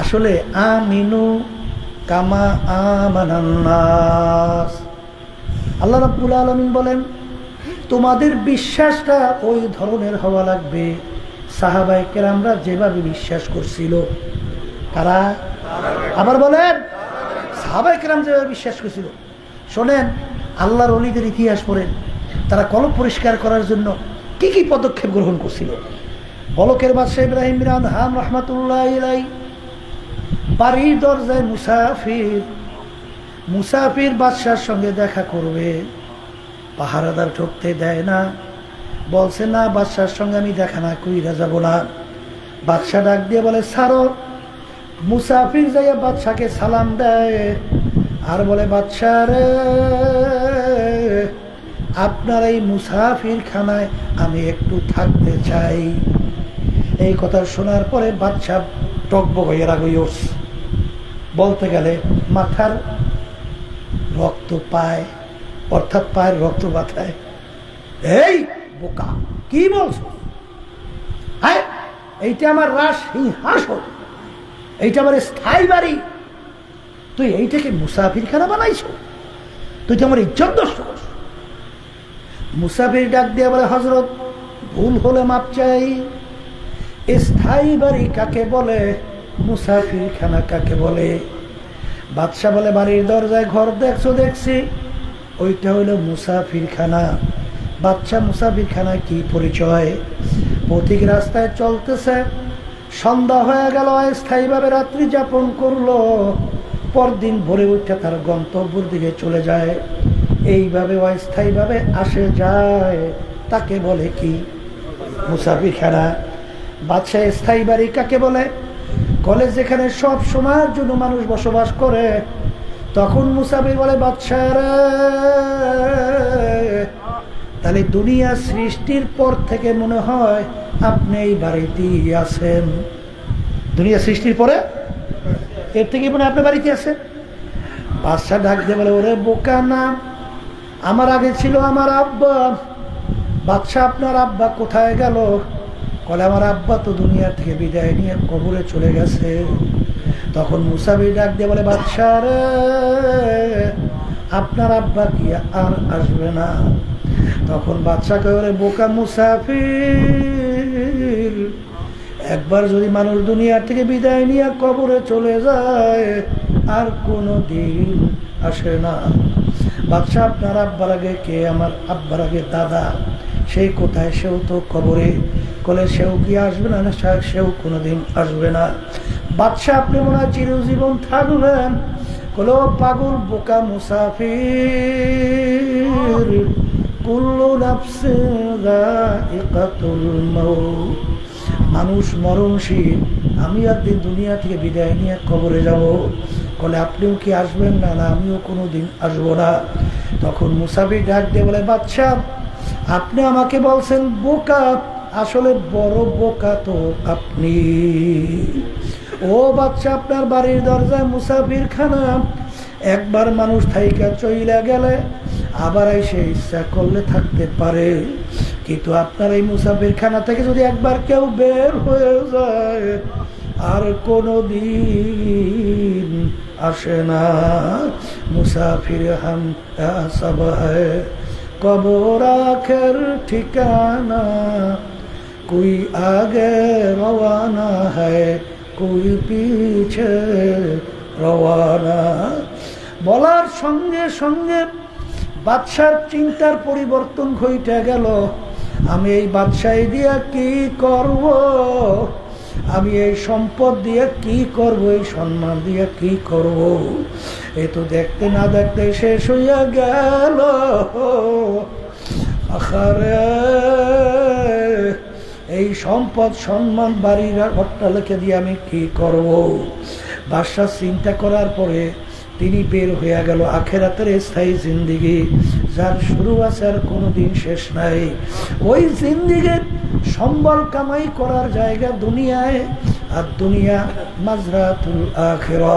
আসলে আমিনু কামা আমানান্নাস। আল্লাহ রাব্বুল আলমিন বলেন, তোমাদের বিশ্বাসটা ওই ধরনের হওয়া লাগবে। সাহাবাই কেরামরা যেভাবে বিশ্বাস করছিল, তারা আবার বলেন সাহাবাই কেরাম যেভাবে বিশ্বাস করছিল। শোনেন, আল্লাহর অলিদের ইতিহাস পড়েন, তারা কলম পরিষ্কার করার জন্য কি কি পদক্ষেপ গ্রহণ করছিল? বলকের বাদশাহ ইব্রাহিম বিরান হাম রহমাতুল্লাহ বাড়ির দরজায় মুসাফির মুসাফির বাদশার সঙ্গে দেখা করবে। পাহারাদার ঠকতে দেয় না। বলছে, না, বাদশার সঙ্গে আমি দেখা না, কইরা যাব না। বাদশাহ ডাক দিয়ে বলে সারো মুসাফির যাইয়া বাদশাকে সালাম দেয় আর বলে বাদশাহ রে, আপনার এই মুসাফির খানায় আমি একটু থাকতে চাই। এই কথা শোনার পরে বাদশাহ টকবক হয়ে রাগই বলতে গেলে মাথার রক্ত পায়, অর্থাৎ পায়ের রক্ত বাথায় এই বোকা, কি বলছো? হ্যাঁ এইটা আমার রাস সিংহাসন, এইটা আমার স্থায়ী বাড়ি। তুই এইটাকে মুসাফির খানা বানাইছ? তুই তো আমার ইজ্জত নষ্ট করছ। মুসাফির ডাক দিয়ে বলে হজরত ভুল হলে মাপ চাই। স্থায়ী বাড়ি কাকে বলে? মুসাফির খানা কাকে বলে? বাদশাহ বলে, বাড়ির দরজায় ঘর দেখছ, দেখছি। ওইটা হইল মুসাফির খানা বাচ্চা মুসাফির খানা কি পরিচয়? পথিক রাস্তায় চলতেছে। সন্ধ্যা হয়ে গেল স্থায়ীভাবে রাত্রি যাপন করল। পরদিন ভোরে উঠে তার গন্তব্যের দিকে চলে যায়। এইভাবে অস্থায়ীভাবে আসে যায়, তাকে বলে কি? মুসাফির খানা বাদশাহ স্থায়ী বাড়ি কাকে বলে? কলেজ যেখানে সব সময়ের জন্য মানুষ বসবাস করে তখন মুসাফির বলে বাদশাহ রে, তাহলে দুনিয়া সৃষ্টির পর থেকে মনে হয় আপনি এই বাড়িতেই আছেন। দুনিয়া সৃষ্টির পরে? এর থেকে মনে আপনি বাড়িতে আছেন। বাদশাহ ডাক দিয়ে বলে ওরে বোকা না আমার আগে ছিল আমার আব্বা। বাচ্চা আপনার আব্বা কোথায় গেল? কলে আমার আব্বা তো দুনিয়া থেকে বিদায় নিয়ে কবরে চলে গেছে। তখন মুসাফি ডাক দিয়ে বলে, বাদশাহ রে, আপনার আব্বা কি আর আসবে না? তখন বাচ্চাকে বলে, বোকা মুসাফির, একবার যদি মানুষ দুনিয়া থেকে বিদায় নিয়ে কবরে চলে যায়, আর কোনো দিন আসে না। বাদশাহ, আপনার আব্বার আগে কে? আমার আব্বার আগে দাদা। সেই কোথায়? সেও তো কবরে। কলে সেও কি আসবে না? না, সে- সেও কোনোদিন আসবে না। বাদশাহ আপনি মনে হয় চিরজীবন থাকবেন। কলো পাগল বোকা মুসাফির। কুল্লু নাফসে মানুষ মরণশীল। আমি একদিন দুনিয়া থেকে বিদায় নিয়ে কবরে যাব। বলে আপনিও কি আসবেন না? না, আমিও কোনো দিন আসব না। তখন মুসাফির ডাক দিয়ে বলে বাচ্চা আপনি আমাকে বলছেন বোকা। আসলে বড় বোকা তো আপনি। ও বাচ্চা, আপনার বাড়ির দরজায় মুসাফির খানা একবার মানুষ থাইকা চইলা গেলে আবার এসে ইচ্ছা করলে থাকতে পারে। কিন্তু আপনার এই মুসাফির খানা থেকে যদি একবার কেউ বের হয়ে যায়, আর কোনো দিন আসে না। মুসাফির হাম সব কবর আখের ঠিকানা। कोई आगे रवाना है कोई পিছে রওয়ানা বলার সঙ্গে সঙ্গে বাদশার চিন্তার পরিবর্তন ঘটে গেল আমি এই বাদশাহী দিয়ে কি করব আমি এই সম্পদ দিয়ে কি করব এই সম্মান দিয়ে কি করব এ তো দেখতে না দেখতে শেষ হইয়া গেল আখারে এই সম্পদ সম্মান বাড়ির অট্টালিকা দিয়ে আমি কি করব? বাদশাহ চিন্তা করার পরে তিনি বের হয়ে গেল। আখেরাতের স্থায়ী জিন্দিগি যার শুরু আছে আর কোনোদিন শেষ নাই। ওই জিন্দিগির সম্বল কামাই করার জায়গা দুনিয়ায় আর দুনিয়া মাজরাতুল আখেরা।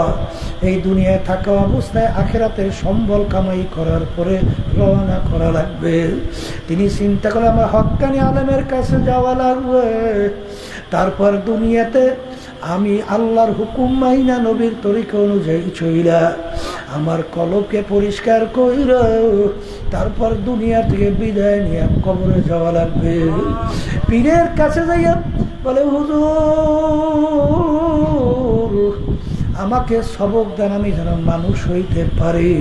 এই দুনিয়ায় থাকা অবস্থায় আখেরাতের সম্বল কামাই করার পরে রওনা করা লাগবে। তিনি চিন্তা করে আমার হকানি আলমের কাছে যাওয়া লাগবে। তারপর দুনিয়াতে আমি আল্লাহর হুকুম মাইনা নবীর তরিকা অনুযায়ী চইলা আমার কলবকে পরিষ্কার কইর, তারপর দুনিয়া থেকে বিদায় নিয়ে কবরে যাওয়া লাগবে। পীরের কাছে যাইয়া বলে, হুজুর, আমাকে সবক দেন, আমি যেন মানুষ হইতে পারি।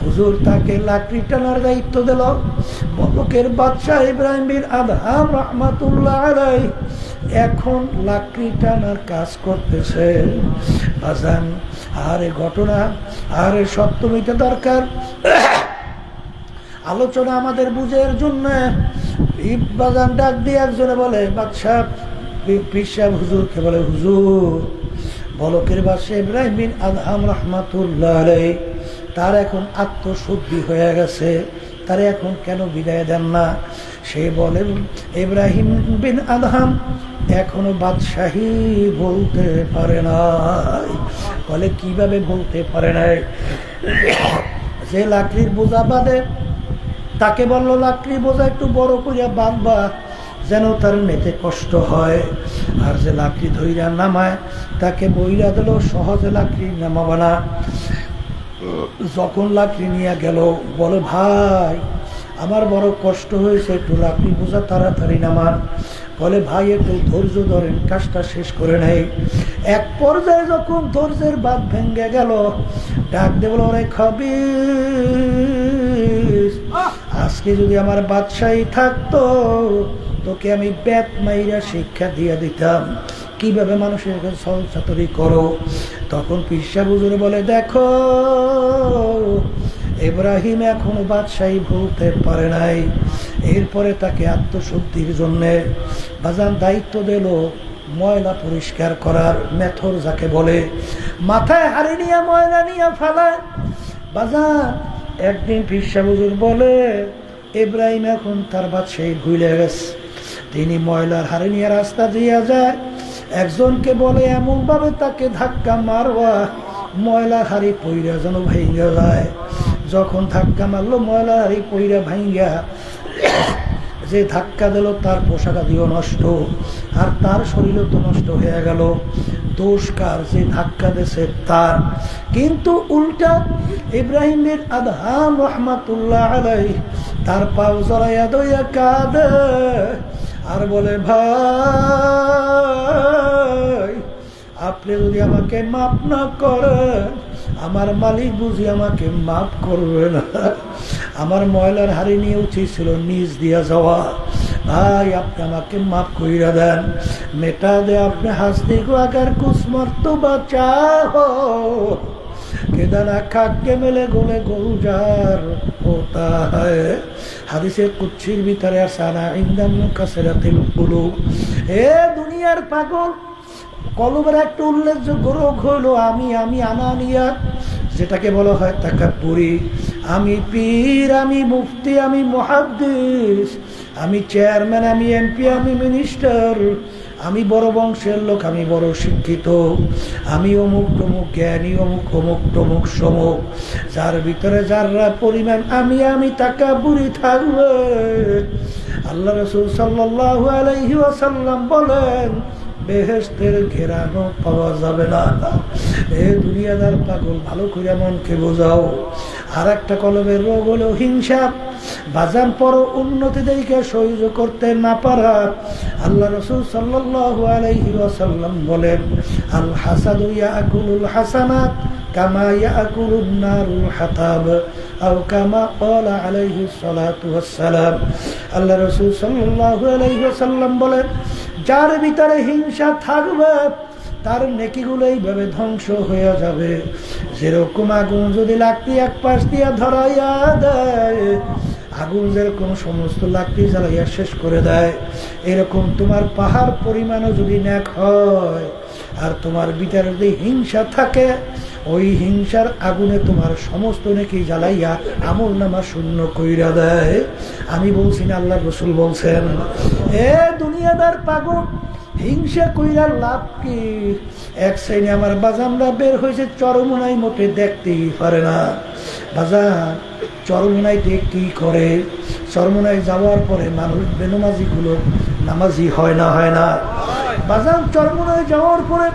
হুজুর তাকে লাকড়ি টানার দায়িত্ব দিল। বলকের বাদশাহ ইব্রাহিম বিন রহমাতুল্লাহ আলাই এখন লাকড়ি টানার কাজ করতেছে। বাজান আরে ঘটনা আরে সপ্তমীতে দরকার। আলোচনা আমাদের বুঝের জন্য। বাগান ডাক দিয়ে একজনে বলে বাদশাহ পিসাব হুজুরকে বলে, হুজুর, বলকের বাসে ইব্রাহিমিন আদহাম রহমাতুল্লাহ তার এখন আত্মশুদ্ধি হয়ে গেছে। তারে এখন কেন বিদায় দেন না? সে বলে, ইব্রাহিম বিন আদহাম এখনও বাদশাহী বলতে পারে নাই। বলে, কীভাবে বলতে পারে নাই? যে লাকড়ির বোঝা বাঁধে তাকে বলল লাকড়ির বোঝা একটু বড় করিয়া বাঁধবা, যেন তার মেতে কষ্ট হয়। আর যে লাকড়ি ধইরা নামায়, তাকে বইরা দিল, সহজে লাকড়ি নামাবা না। যখন লাকড়ি নিয়ে গেল, বলে, ভাই আমার বড় কষ্ট হয়েছে, একটু লাকড়ি বোঝা তাড়াতাড়ি নামান বলে, ভাই, একটু ধৈর্য ধরেন, কাজটা শেষ করে নেই। এক পর্যায়ে যখন ধৈর্যের বাদ ভেঙে গেল, ডাক দেবল ওরে খাবি আজকে যদি আমার বাদশাহী থাকতো, তোকে আমি ব্যাত মাইরা শিক্ষা দিয়ে দিতাম। কীভাবে মানুষের সংসাতরি করো? তখন পিসা বুজুরে বলে, দেখো ইব্রাহিম এখনও বাদশাহী ভুলতে পারে নাই। এরপরে তাকে আত্মশুদ্ধির জন্যে বাজান দায়িত্ব দিল ময়লা পরিষ্কার করার, মেথর যাকে বলে। মাথায় হারি নিয়ে, ময়লা নিয়ে ফেলায়। বাজান একদিন পিসা বুজুর বলে, ইব্রাহিম এখন তার বাদশাহী ভুলে গেছে। তিনি ময়লার হারে নিয়ে রাস্তা দিয়ে যায়। একজনকে বলে এমন ভাবে তাকে ধাক্কা মারবা ময়লা হারি পইরা যেন ভেঙে যায়। যখন ধাক্কা মারলো ময়লা এই পইরা ভাইঙ্গা, যে ধাক্কা দিল, তার পোশাকা দিও নষ্ট, আর তার শরীরও তো নষ্ট হয়ে গেল। দোষকার যে ধাক্কা দিয়েছে তার? কিন্তু উল্টা ইব্রাহিমের আদহাম রহমাতুল্লাহ আলাই তার পাও জড়াইয়া দইয়া কাঁদে, আর বলে, ভাই, আপনি যদি আমাকে মাফ না করেন আমার মালিক বুঝি আমাকে মাফ করবে না। আমার ময়লার হাড়ি নিয়ে উচিত ছিল নিজ দিয়া যাওয়া। ভাই আপনি আমাকে মাফ কইরা দেন। মেটা দে, আপনি হাসতে গো, আগার কুসমর তো বাঁচা কেদানা খাকে মেলে গোলে গোলজার হোতা হয়। হাদিসের কুচ্ছির ভিতরে সানা ইন্দাম কাসেরাতিল কুলুব। এ দুনিয়ার পাগল কলমের একটা উল্লেখযোগ্য রোগ হইল আমি আমি আনানিয়া, যেটাকে বলা হয় তাকাপুরি আমি পীর, আমি মুফতি, আমি মহাদ্দিস, আমি চেয়ারম্যান, আমি এমপি, আমি মিনিস্টার, আমি বড় বংশের লোক, আমি বড় শিক্ষিত। আমি অমুক টমুক জ্ঞানী, অমুক অমুক টমুক সমুক। যার ভিতরে যাররা পরিমাণ, আমি আমি বুড়ি থাকবে। আল্লাহ রসুল সাল্লাহ আলাইহি ওয়াসাল্লাম বলেন বেহেস্তের ঘেরানো পাওয়া যাবে না। এ দুনিয়াদার পাগল, ভালো করে মনকে বোঝাও। আর একটা কলমের রোগ হলো হিংসা। বাজান পর উন্নতি দেখে সহ্য করতে না পারা। আল্লাহ রসুল আলাইহি ওয়াসাল্লাম বলেন, আল হাসাদু ইয়াকুলুল হাসানাত কামা ইয়াকুলুন নারুল হাতাব। আও কামা ক্বালা আলাইহি ওয়াসসালাম। আল্লাহ রসুল সাল্লাল্লাহু আলাইহি ওয়াসাল্লাম বলেন, যার ভিতরে হিংসা থাকবে, তার নেকিগুলো এইভাবে ধ্বংস হয়ে যাবে। যেরকম আগুন যদি লাকড়ি এক পাশ দিয়ে ধরাইয়া দেয়, আগুন যেরকম সমস্ত লাকড়ি জ্বালাইয়া শেষ করে দেয়, এরকম তোমার পাহাড় পরিমাণও যদি ন্যাক হয়, আর তোমার ভিতরে যদি হিংসা থাকে ওই হিংসার আগুনে তোমার সমস্ত নেকি জ্বালাইয়া আমল নামা শূন্য কইরা দেয়। আমি বলছি না আল্লাহ রসুল বলছেন, এ দুনিয়াদার পাগল, হিংসা কইরার লাভ কি? এক শ্রেণি আমার বাজানরা বের হয়েছে চরমুনাই মোটে দেখতেই পারে না। বাজান, চরমুনাইতে কি করে? চরমুনাই যাওয়ার পরে মানুষ বেনমাজিগুলো নামাজি হয় না হয় না। বাজান, চরমনায় যাওয়ার পরে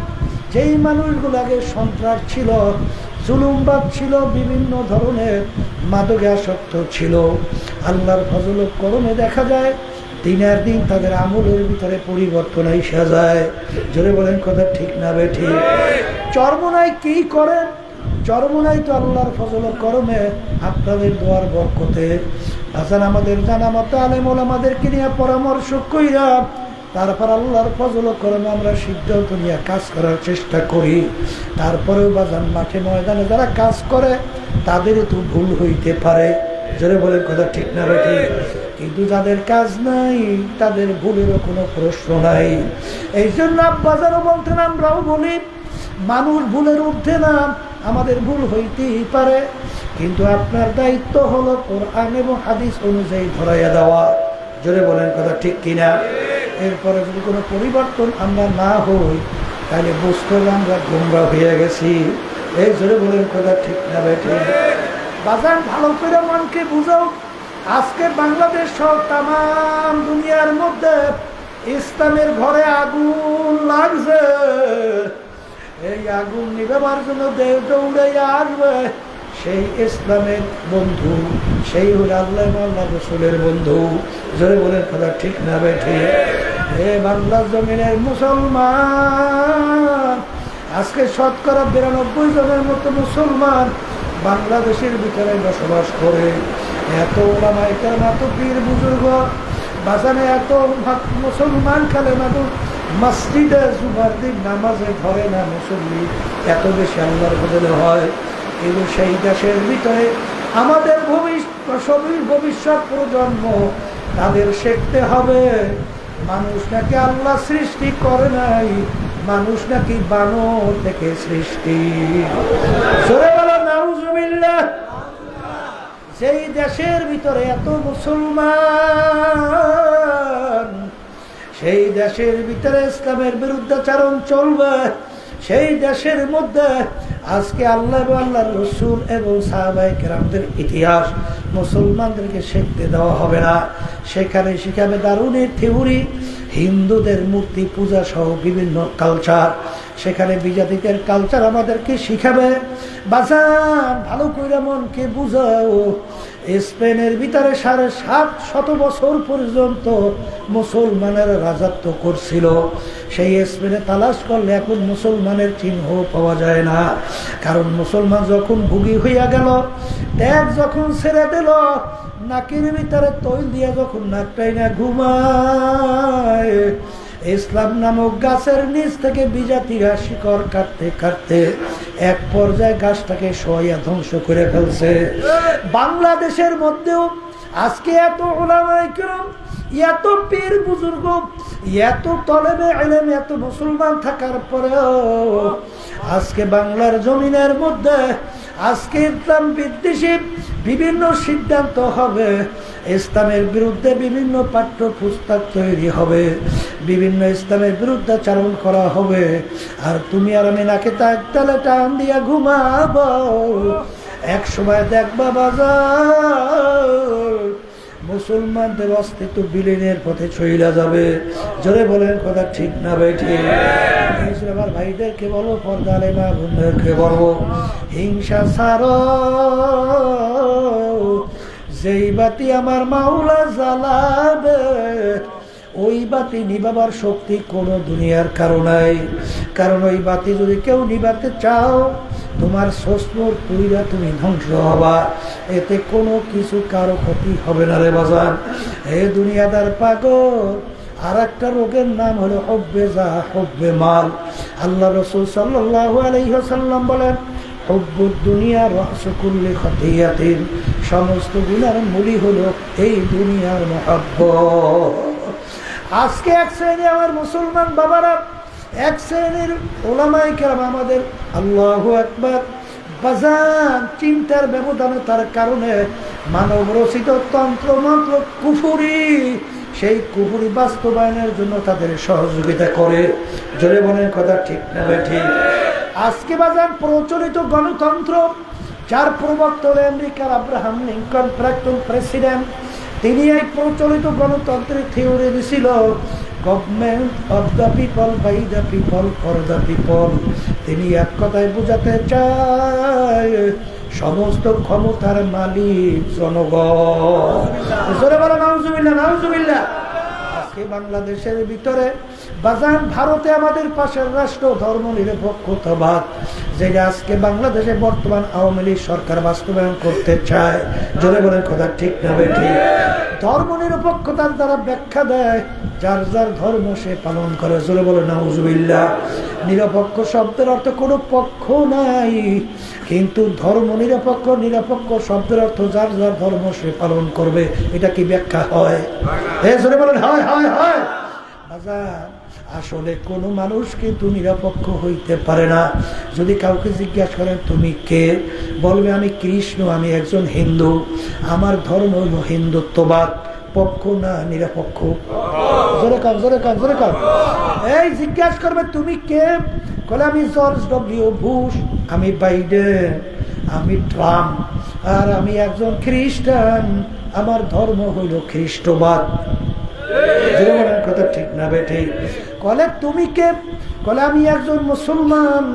যেই মানুষগুলো আগে সন্ত্রাস ছিল জুলুমবাদ ছিল, বিভিন্ন ধরনের মাদকে আসক্ত ছিল। আল্লাহর ফজল করমে দেখা যায়, দিনের দিন তাদের আমলের ভিতরে পরিবর্তন এসে যায়। জোরে বলেন কথা ঠিক না বে ঠিক? চরমনায় কি করেন? চরমনাই তো আল্লাহর ফজল করমে আপনাদের দোয়ার বরকতে। হাসান আমাদের জানা মতো আলেমল আমাদেরকে নিয়ে পরামর্শ কইরা তারপর আল্লাহর ফজল করমে আমরা সিদ্ধান্ত নিয়ে কাজ করার চেষ্টা করি। তারপরেও বাজান মাঠে ময়দানে যারা কাজ করে তাদের তো ভুল হইতে পারে। জোরে বলে কথা ঠিক না বেঠি কিন্তু যাদের কাজ নাই তাদের ভুলেরও কোনো প্রশ্ন নাই। এই জন্য বাজারও বলতেন আমরাও বলি মানুষ ভুলের ঊর্ধ্বে না আমাদের ভুল হইতেই পারে। কিন্তু আপনার দায়িত্ব হলো কোরআন এবং হাদিস অনুযায়ী ধরাইয়া দেওয়া। জোরে বলেন কথা ঠিক কিনা? এরপরে যদি কোনো পরিবর্তন আমরা না হই, তাহলে বুঝতে হবে আমরা গুমরা হয়ে গেছি। এই জোরে বলেন, কথা ঠিক না বেঠে বাজার ভালো করে মনকে বুঝাও। আজকে বাংলাদেশ সহ তাম দুনিয়ার মধ্যে ইসলামের ঘরে আগুন লাগছে। এই আগুন নিবেবার জন্য দেহ দৌড়ে আসবে। সেই ইসলামের বন্ধু সেই হল আল্লাহ আল্লাহ রসুলের বন্ধু। জোরে বলেন, কথা ঠিক না বেঠে? হে বাংলার জমিনের মুসলমান, আজকে শতকরা বিরানব্বই জনের মতো মুসলমান বাংলাদেশের ভিতরে বসবাস করে। এত ওলামাইকার এত পীর বুজুর্গ, বাজানে এত মুসলমান খালে মানুষ মসজিদে জুমার দিন নামাজে ধরে না মুসল্লি, এত বেশি আল্লাহর বদলে হয়। কিন্তু সেই দেশের ভিতরে আমাদের ভবিষ্যৎ ভবিষ্যৎ প্রজন্ম, তাদের শিখতে হবে, মানুষ নাকি আল্লাহ সৃষ্টি করে নাই, মানুষ নাকি বানর থেকে সৃষ্টি। সেই দেশের ভিতরে এত মুসলমান, সেই দেশের ভিতরে ইসলামের বিরুদ্ধাচারণ চলবে। সেই দেশের মধ্যে আজকে আল্লাহ আল্লাহ রসুল এবং সাহাবাই কেরামদের ইতিহাস মুসলমানদেরকে শিখতে দেওয়া হবে না। সেখানে শিখাবে দারুণের থিওরি, হিন্দুদের মূর্তি পূজা সহ বিভিন্ন কালচার সেখানে বিজাতিদের কালচার আমাদেরকে শিখাবে। বাজান, ভালো করে মনকে বুঝাও। স্পেনের ভিতরে সাড়ে সাত শত বছর পর্যন্ত মুসলমানের রাজত্ব করছিল। সেই স্পেনে তালাশ করলে এখন মুসলমানের চিহ্ন পাওয়া যায় না। কারণ মুসলমান যখন ভুগি হইয়া গেল, ত্যাগ যখন ছেড়ে দিল, নাকের ভিতরে তৈল দিয়া যখন নাকটাই না ঘুমায়, ইসলাম নামক গাছের নিচ থেকে বিজাতিরা শিকড় কাটতে কাটতে এক পর্যায়ে গাছটাকে সহাইয়া ধ্বংস করে ফেলছে। বাংলাদেশের মধ্যেও আজকে এত এত পীর বুজুর্গ, এত তলেবে এলেম এত মুসলমান থাকার পরেও আজকে বাংলার জমিনের মধ্যে আজকে ইসলাম বিদ্বেষী বিভিন্ন সিদ্ধান্ত হবে। ইসলামের বিরুদ্ধে বিভিন্ন পাঠ্য পুস্তক তৈরি হবে। বিভিন্ন ইসলামের বিরুদ্ধে চারণ করা হবে। আর তুমি আর আমি নাকি তাক তালে টান দিয়া ঘুমাবো। এক সময় দেখবা বাজার। মুসলমানদের অস্তিত্ব বিলীনের পথে ছইলা যাবে। জোরে বলেন, কথা ঠিক না বেঠে আমার ভাইদেরকে বলো পর্দালে মা বোনদেরকে বলব, হিংসা সার যেই বাতি আমার মাওলা জ্বালাবে ওই বাতি নিবাবার শক্তি কোনো দুনিয়ার কারণাই কারণ ওই বাতি যদি কেউ নিবাতে চাও, তোমার শ্বশুর পুরীরা তুমি ধ্বংস হবা। এতে কোনো কিছু কারও ক্ষতি হবে না রে বাজান। হে দুনিয়াদার পাগল আর একটা রোগের নাম হলো হব্বে যা, হব্বে মাল। আল্লাহ রসুল সাল্লাহ আলহ্লাম বলেন হব্বুর দুনিয়া রহসকুল্লি খতিয়াতিন। সমস্ত গুণার মূলই হলো এই দুনিয়ার মহাব্ব আজকে এক শ্রেণি আমার মুসলমান বাবারা, এক শ্রেণির ওলামাই কেরাম আমাদের আল্লাহ একবার বাজান চিন্তার ব্যবধানে তার কারণে মানব রচিত তন্ত্র মন্ত্র কুফুরি, সেই কুফুরি বাস্তবায়নের জন্য তাদের সহযোগিতা করে। জোরে মনের কথা ঠিক না ঠিক? আজকে বাজার প্রচলিত গণতন্ত্র, যার প্রবর্তন আমেরিকার আব্রাহাম লিঙ্কন, প্রাক্তন প্রেসিডেন্ট তিনি এই প্রচলিত গণতন্ত্রের থিওরি দিছিল government of the people by the people for the people তিনি এক কথায় বোঝাতে চায়, সমস্ত ক্ষমতার মালিক জনগণ জোরে বলো নাউজুবিল্লাহ নাউজুবিল্লাহ আজকে বাংলাদেশের ভিতরে বাজার ভারতে আমাদের পাশের রাষ্ট্র, ধর্ম নিরপেক্ষতাবাদ, যেটা আজকে বাংলাদেশে বর্তমান আওয়ামী লীগ সরকার বাস্তবায়ন করতে চায়। জোরে বলে কথা ঠিক না ঠিক? ধর্ম নিরপেক্ষতার দ্বারা ব্যাখ্যা দেয়, যার যার ধর্ম সে পালন করে। জোরে বলে নাউজুবিল্লা নিরপেক্ষ শব্দের অর্থ কোনো পক্ষ নাই। কিন্তু ধর্ম নিরপেক্ষ নিরপেক্ষ শব্দের অর্থ যার যার ধর্ম সে পালন করবে। এটা কি ব্যাখ্যা হয়? হ্যাঁ আসলে কোনো মানুষ কিন্তু নিরপেক্ষ হইতে পারে না। যদি কাউকে জিজ্ঞাসা করেন, তুমি কে? বলবে, আমি কৃষ্ণ, আমি একজন হিন্দু। আমার ধর্ম হলো হিন্দুত্ববাদ। পক্ষ না নিরপেক্ষ? জোরে কান জোরে কান জোরে কান। এই জিজ্ঞাসা করবে, তুমি কে? বলে আমি জর্জ ডব্লিউ বুশ, আমি বাইডেন, আমি ট্রাম্প, আর আমি একজন খ্রিস্টান। আমার ধর্ম হইল খ্রিস্টবাদ। কথা ঠিক না বেঠে? কলে তুমি কে? কলে আমি একজন মুসলমান।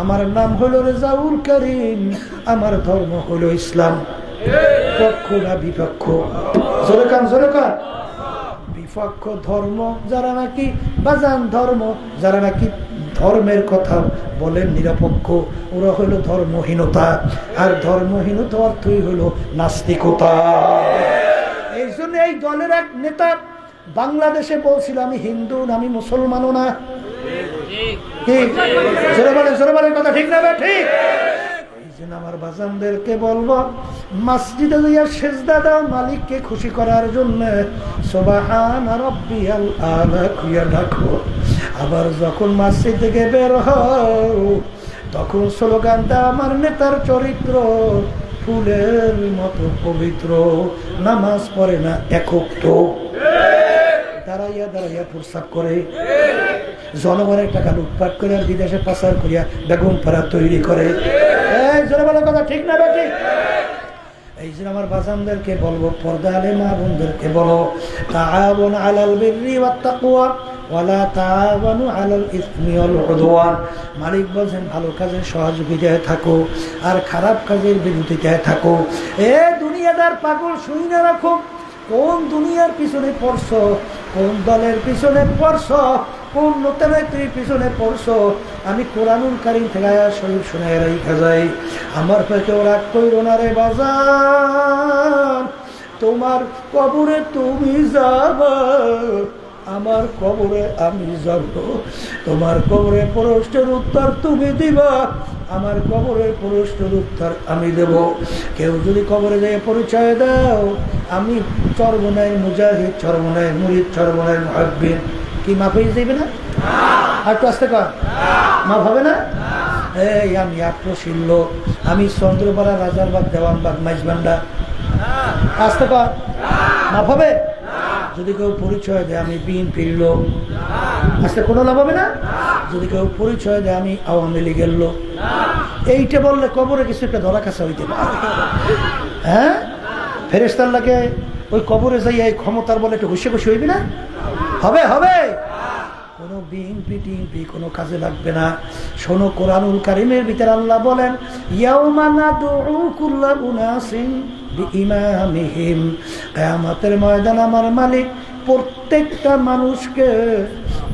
আমার নাম হলো রেজাউল করিম। আমার ধর্ম হলো ইসলাম। পক্ষ না বিপক্ষ? জোরে কান। বিপক্ষ ধর্ম, যারা নাকি বাজান ধর্ম, যারা নাকি ধর্মের কথা বলেন নিরপেক্ষ। ওরা হলো ধর্মহীনতা। আর ধর্মহীনতা অর্থই হলো নাস্তিকতা। এই জন্য এই দলের এক নেতা বাংলাদেশে বলছিল, আমি হিন্দু না, আমি মুসলমানও না। কথা ঠিক না ঠিক। আমার মালিককে খুশি করার জন্য। আলা আবার যখন মসজিদ থেকে বের হও, তখন স্লোগানটা আমার নেতার চরিত্র ফুলের মতো পবিত্র, নামাজ পড়ে না একক তো দাঁড়াইয়া দাঁড়াইয়া প্রস্তাব করে। জনগণের টাকা লুটপাট করে আর বিদেশে পাচার করিয়া বেগুন পাড়া তৈরি করে। এই বলার কথা ঠিক না ঠিক আমার বলব মা বোনদেরকে মালিক বলছেন, ভালো কাজের সহযোগিতায় থাকো আর খারাপ কাজের বিরোধিতায় থাকো। এ দুনিয়াদার পাগল শুই না রাখো, কোন দুনিয়ার পিছনে পড়ছ, কোন দলের পিছনে পড়ছ কোন নেত্রীর পিছনে পড়ছ। আমি কোরআনুল কারিম থেকে শরীর শুনে রেখে যাই। আমার পেটে ওরা কইর না রে বাজার তোমার কবরে তুমি যাবা, আমার কবরে আমি যাব। তোমার কবরে প্রশ্নের উত্তর তুমি দিবা, আমার কবরের প্রশ্নের উত্তর আমি দেব। কেউ যদি কবরে যেয়ে পরিচয় দাও, আমি চর্বনায় মুজাহিদ চর্বনায় মুরিদ চর্বনায় মহাব্বিন। কি মাপ হয়ে যাবে না? আর একটু আসতে কর। মাপ হবে না? এই আমি আক্রোশীল লোক। আমি চন্দ্রপাড়া রাজারবাগ, দেওয়ানবাগ, মাইজবান্ডা। আসতে কর। মাপ হবে যদি কেউ পরিচয় দেয় আমি বিএনপির লোক। আসতে কোনো লাভ হবে না? যদি কেউ পরিচয় দেয় আমি আওয়ামী লীগের লোক। এইটা বললে কবরে কিছু একটা ধরা কাছা হইতে পারে। হ্যাঁ? ফেরেস্তার লাগে ওই কবরে যাই এই ক্ষমতার বলে একটু খুশি খুশি হইবি না? হবে হবে। কোনো বিএনপি, টিএনপি কোনো কাজে লাগবে না। শোনো কোরআনুল কারিমের ভিতরে আল্লাহ বলেন কিয়ামতের ময়দান আমার মালিক প্রত্যেকটা মানুষকে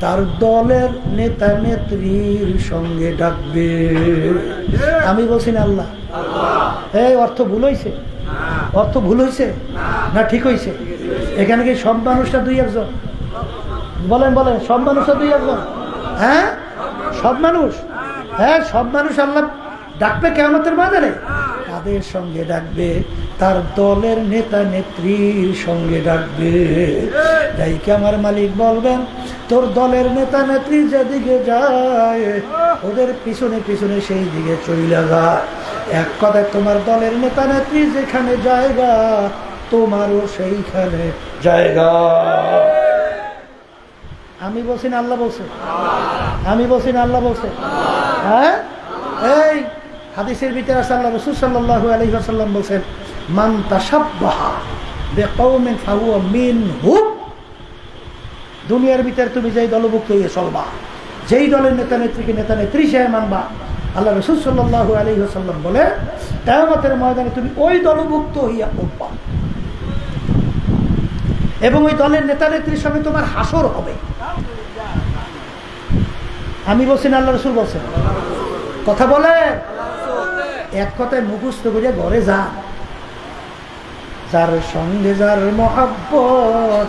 তার দলের নেতা নেত্রীর সঙ্গে ডাকবে। আমি বলছি না আল্লাহ। এই অর্থ ভুল হয়েছে অর্থ ভুল হয়েছে না, ঠিক হয়েছে এখানে কি সব মানুষটা দুই একজন? বলেন বলেন সব মানুষটা দুই একজন। হ্যাঁ? সব মানুষ? হ্যাঁ সব মানুষ আল্লাহ ডাকবে কেমতের বাজারে তাদের সঙ্গে ডাকবে তার দলের নেতা নেত্রীর সঙ্গে ডাকবে। তাই কি আমার মালিক বলবেন তোর দলের নেতা নেত্রী যেদিকে যায় ওদের পিছনে পিছনে সেই দিকে চলে যা। এক কথায় তোমার দলের নেতা নেত্রী যেখানে জায়গা তোমারও সেইখানে জায়গা। আমি বলছি না, আল্লাহ বলছে। আমি বলছি না, আল্লাহ বলছে। হ্যাঁ? এই হাদিসের ভিতরে আছে, আল্লাহ রসুল সাল্লাহ আলহি আসাল্লাম বলছেন, মান তাসাব্বাহা দুনিয়ার ভিতরে তুমি যেই দলভুক্ত হয়ে চলবা, যেই দলের নেতা নেত্রীকে নেতা নেত্রী সে মানবা, আল্লাহ রসুল সাল্লাহ আলী সাল্লাম বলে, কেয়ামতের ময়দানে তুমি ওই দলভুক্ত হইয়া উঠবা। এবং ওই দলের নেতা নেত্রীর সঙ্গে তোমার হাসর হবে। আমি বলছি না, আল্লাহ রসুল বলছেন কথা বলে? এক কথায় মুখস্থ করে ঘরে যা। যার সঙ্গে যার মহাব্বত,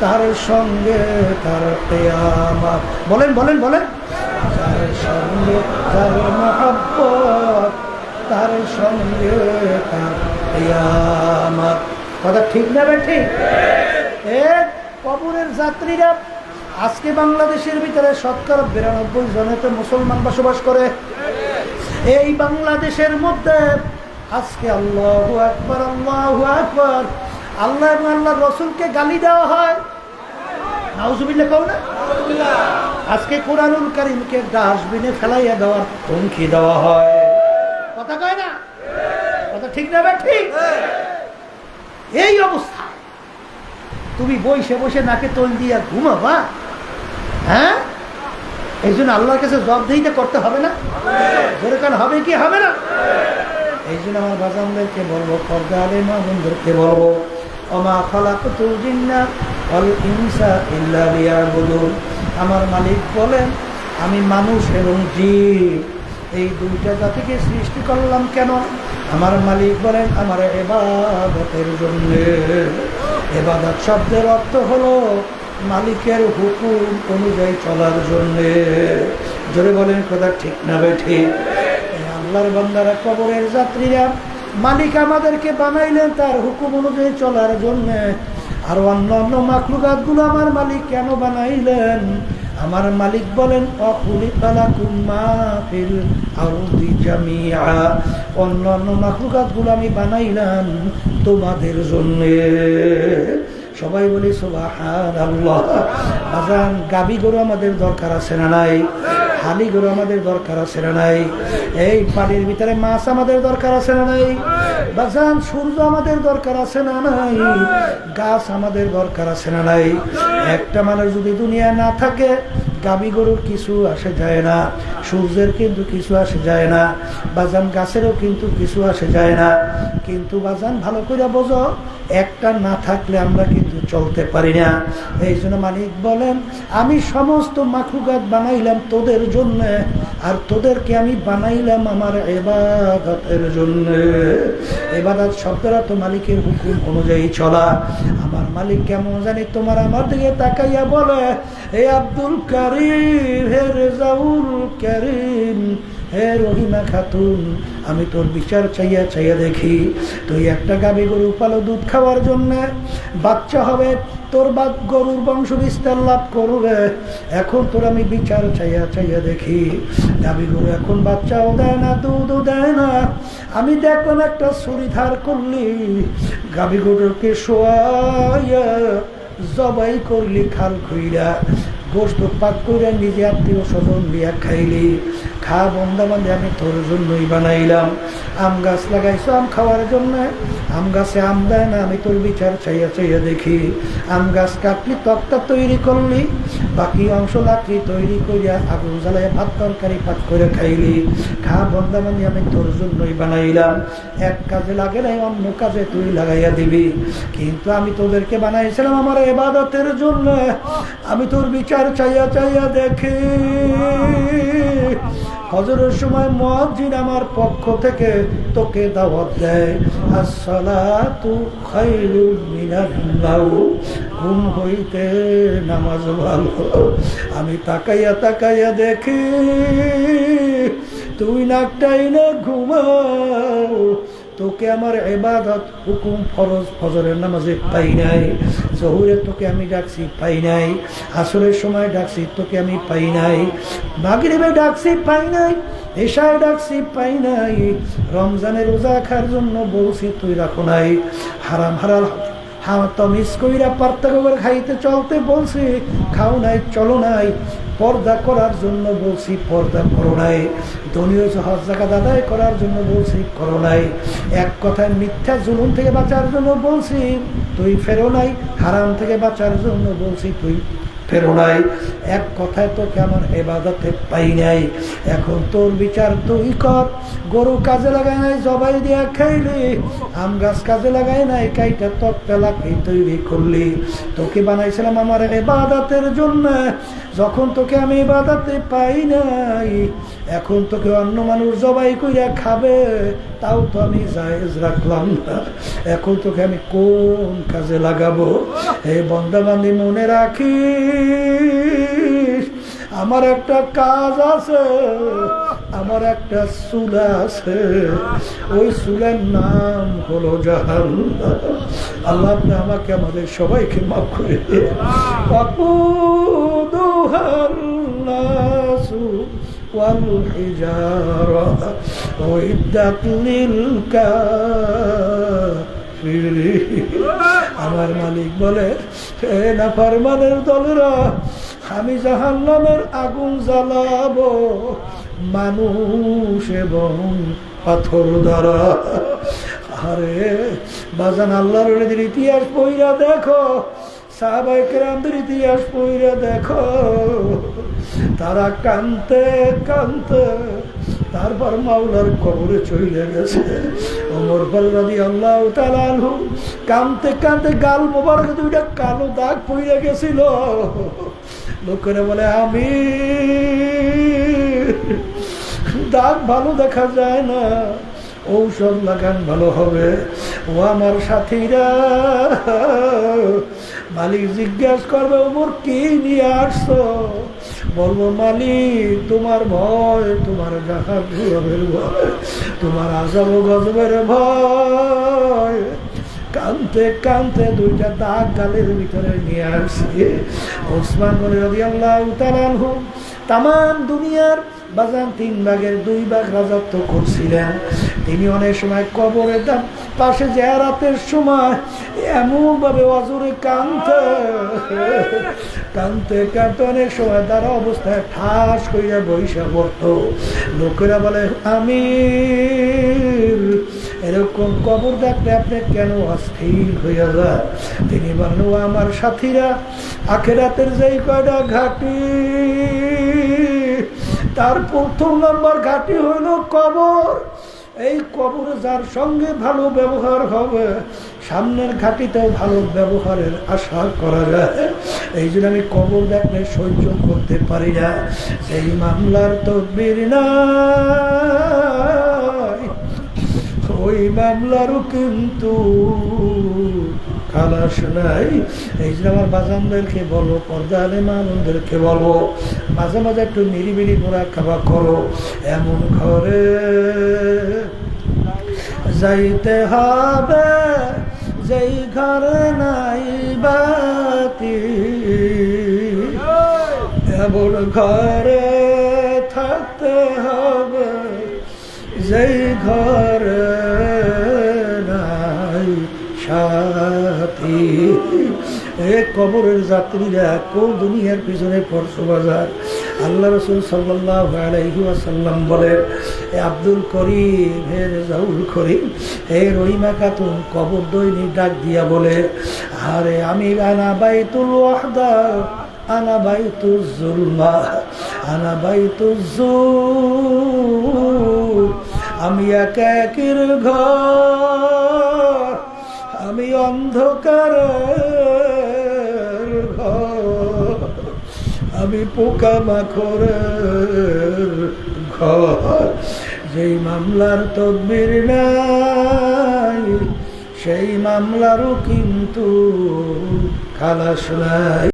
তার সঙ্গে তার বলেন বলেন বলেন। যার সঙ্গে যার মহাব্বত, তার সঙ্গে তার কথা ঠিক না ঠিক এ কবরের যাত্রীরা আজকে বাংলাদেশের ভিতরে শতকরা বিরানব্বই জনেতে মুসলমান বসবাস করে। এই বাংলাদেশের মধ্যে আজকে আল্লাহ আকবর আল্লাহ আকবর। আল্লাহ এবং আল্লাহ রসুলকে গালি দেওয়া হয়। আজকে কোরআনুল ফেলাইয়া দেওয়ার দেওয়া হয়। কথা কয় না? ঠিক না ঠিক? এই অবস্থা। তুমি বসে বসে নাকে তোল দিয়া ঘুমাবা? হ্যাঁ? এই জন্য আল্লাহর কাছে জবাবদিহিতা করতে হবে না। যেরকম হবে কি হবে না? এই জন্য আমার বাজানদেরকে বলব পর্দা মামুনদেরকে বলব অমা খালাকুল জিন্না অল ইনসা ইল্লা লিয়াবুদুন। আমার মালিক বলেন, আমি মানুষ এবং জীব। এই দুইটা জাতিকে সৃষ্টি করলাম কেন? আমার মালিক বলেন, আমার এবাদতের জন্য। এবাদত শব্দের অর্থ হলো মালিকের হুকুম অনুযায়ী চলার জন্যে। জোরে বলেন, কথা ঠিক না বে ঠিক। এই আল্লাহর বান্দারা কবরের যাত্রীরা, মালিক আমাদেরকে বানাইলেন তার হুকুম অনুযায়ী চলার জন্য। আর অন্য অন্য মাকলুকাতগুলো আমার মালিক কেন বানাইলেন? আমার মালিক বলেন অন্য অন্য মাকলুকাতগুলো আমি বানাইলাম তোমাদের জন্যে। সবাই বলি বাজান গাবি গরু আমাদের দরকার আছে না নাই? হালি গরু আমাদের দরকার আছে না নাই? এই পানির ভিতরে মাছ আমাদের দরকার আছে না নাই? বাজান সূর্য আমাদের দরকার আছে না নাই? গাছ আমাদের দরকার আছে না নাই? একটা মানুষ যদি দুনিয়া না থাকে, গাবি গরুর কিছু আসে যায় না। সূর্যের কিন্তু কিছু আসে যায় না। বাজান গাছেরও কিন্তু কিছু আসে যায় না। কিন্তু বাজান ভালো করে বোঝো, একটা না থাকলে আমরা কিন্তু চলতে পারি না। এই জন্য মালিক বলেন, আমি সমস্ত মাখুগাত বানাইলাম তোদের জন্য, আর তোদেরকে আমি বানাইলাম আমার এবাদতের জন্য। এবাদত শব্দরা তো মালিকের হুকুম অনুযায়ী চলা। আমার মালিক কেমন জানি তোমার আমার দিকে তাকাইয়া বলে হে আব্দুল করিম, হে রেজাউল করিম হে রহিমা খাতুন, আমি তোর বিচার চাইয়া চাইয়া দেখি, তুই একটা গাবি গরু পালো দুধ খাওয়ার জন্য। বাচ্চা হবে, তোর বা গরুর বংশ বিস্তার লাভ করবে। এখন তোর আমি বিচার চাইয়া চাইয়া দেখি গাবি গরু এখন বাচ্চাও দেয় না, দুধও দেয় না। আমি দেখলাম একটা ছুরি ধার করলি গাবি গরুকে শোয়াইয়া জবাই করলি খাল খুইরা। গোস্ত পাক করে নিজে আত্মীয় স্বজন দিয়া খাইলি। খা বন্ধা বান্ধে আমি তোর জন্যই বানাইলাম। আম গাছ লাগাইছো, আম খাওয়ার জন্য। আম গাছে আম দেয় না, আমি তোর বিচার চাইয়া চাইয়া দেখি। আম গাছ কাটলি, তক্তা তৈরি করলি। বাকি অংশ লাকড়ি তৈরি করিয়া আগুন জ্বালাইয়া ভাত তরকারি ভাত করে খাইলি। খা বন্ধা বান্ধে আমি তোর জন্যই বানাইলাম। এক কাজে লাগে নাই, অন্য কাজে তুই লাগাইয়া দিবি। কিন্তু আমি তোদেরকে বানাইছিলাম আমার এবাদতের জন্য। আমি তোর বিচার চাইয়া চাইয়া দেখি। হজরের সময় মহাজিন আমার পক্ষ থেকে তোকে দাওয়াত দেয়। ঘুম হইতে নামাজ ভালো। আমি তাকাইয়া তাকাইয়া দেখি, তুই নাকটাই না ঘুমাও। তোকে আমার এবাদত হুকুম ফরজ ফজরের নামাজে পাই নাই জহুরে তোকে আমি ডাকছি পাই নাই আসরের সময় ডাকছি তোকে আমি পাই নাই মাগরিবে ডাকছি পাই নাই এশায় ডাকছি পাই নাই রমজানের রোজা খার জন্য বলছি তুই রাখো নাই হারাম হারাল হ্যাঁ তমিস কইরা পার্থক্য করে খাইতে চলতে বলছি খাও নাই চলো নাই পর্দা করার জন্য বলছি, পর্দা করো নাই। ধনীয় হজ জাকাত আদায় করার জন্য বলছি, করো নাই। এক কথায় মিথ্যা জুলুম থেকে বাঁচার জন্য বলছি, তুই ফেরো নাই। হারাম থেকে বাঁচার জন্য বলছি, তুই ফেরো এক কথায় তোকে আমার এবাদতে পাই নাই। এখন তোর বিচার তুই কর। গরু কাজে লাগাই নাই, জবাই দিয়া খাইলি। আম গাছ কাজে লাগাই নাই, কাইটা তক পেলাকে তৈরি করলি। তোকে বানাইছিলাম আমার এবাদাতের জন্য। যখন তোকে আমি এবাদাতে পাই নাই, এখন তোকে অন্য মানুষ জবাই কইরা খাবে। তাও তো আমি জায়েজ রাখলাম না। এখন তোকে আমি কোন কাজে লাগাবো? এই বন্দাবান্দি, মনে রাখি আমার একটা কাজ আছে, আমার একটা চুলা আছে। ওই চুলের নাম হলো জাহান আল্লাহ আপনি আমাকে, আমাদের সবাইকে মাফ করে দিয়ে والحجارة أعدت للكافرين আমার মালিক বলে হে না ফারমানের দলেরা আমি জাহান নামের আগুন জ্বালাবো মানুষ এবং পাথর দ্বারা আরে বাজান আল্লাহর নদীর ইতিহাস পইরা দেখো সাহাবাই কেরামদের ইতিহাস পইরা দেখো তারা কানতে কানতে তারপর মাওলার কবরে চলে গেছে। ওমর বলরাদি আল্লাহ কানতে কানতে গাল মোবারক দুইটা কালো দাগ পইরা গেছিল। লোকেরা বলে আমি দাগ ভালো দেখা যায় না। ঔষধ লাগান ভালো হবে। ও আমার সাথীরা, মালিক জিজ্ঞাসা করবে, ওমর, কি নিয়ে আসছো? বলব মালিক তোমার ভয়, তোমার জাহাজ ভয়, তোমার আসাম গজবের ভয়। কানতে কানতে দুইটা দাগ গালের ভিতরে নিয়ে আসছি। ওসমান বলে রবি আল্লাহ তামাম তাম দুনিয়ার বাজান তিন ভাগের দুই ভাগ রাজত্ব করছিলেন। তিনি অনেক সময় কবরের দাম পাশে জেহারাতের সময় এমন ভাবে অজরে কানতে কানতে কানতে অনেক সময় তারা অবস্থায় ঠাস করিয়া বৈশা পড়ত। লোকেরা বলে আমি এরকম কবর দেখলে আপনি কেন অস্থির হইয়া যায় তিনি বলেন ও আমার সাথীরা, আখেরাতের যেই কয়টা ঘাটি তার প্রথম নম্বর ঘাটি হইল কবর। এই কবরে যার সঙ্গে ভালো ব্যবহার হবে, সামনের ঘাটিতেও ভালো ব্যবহারের আশা করা যায়। এই জন্য আমি কবর দেখলে সহ্য করতে পারি না। সেই মামলার তদবির নাই। ওই মামলারও কিন্তু খালাস নাই এই যে আমার বাজানদেরকে বলো, পর্দা আলে মানুষদেরকে বলো, মাঝে মাঝে একটু নিরিবিলি মোড়া খাওয়া করো, এমন ঘরে যাইতে হবে, যেই ঘরে নাই বাতি, এমন ঘরে থাকতে হবে, যেই ঘরে নাই সাথী এ কবরের যাত্রীরা কোন দুনিয়ার পিছনে পড়ছো বাজার? আল্লাহ রসুল সাল্লাহ বলেন আব্দুল করিম, হে রেজাউল করিম, হে রহিমা খাতুন, কবর দৈনি ডাক দিয়া বলে, আরে আমি আনা বাইতুল ওয়াহদা, আনা বাইতুল জুলমা, আনা বাইতুল জুল। আমি একের ঘর আমি অন্ধকার আমি পোকা মাখর ঘর। যেই মামলার তদবির নাই, সেই মামলারও কিন্তু খালাস নাই।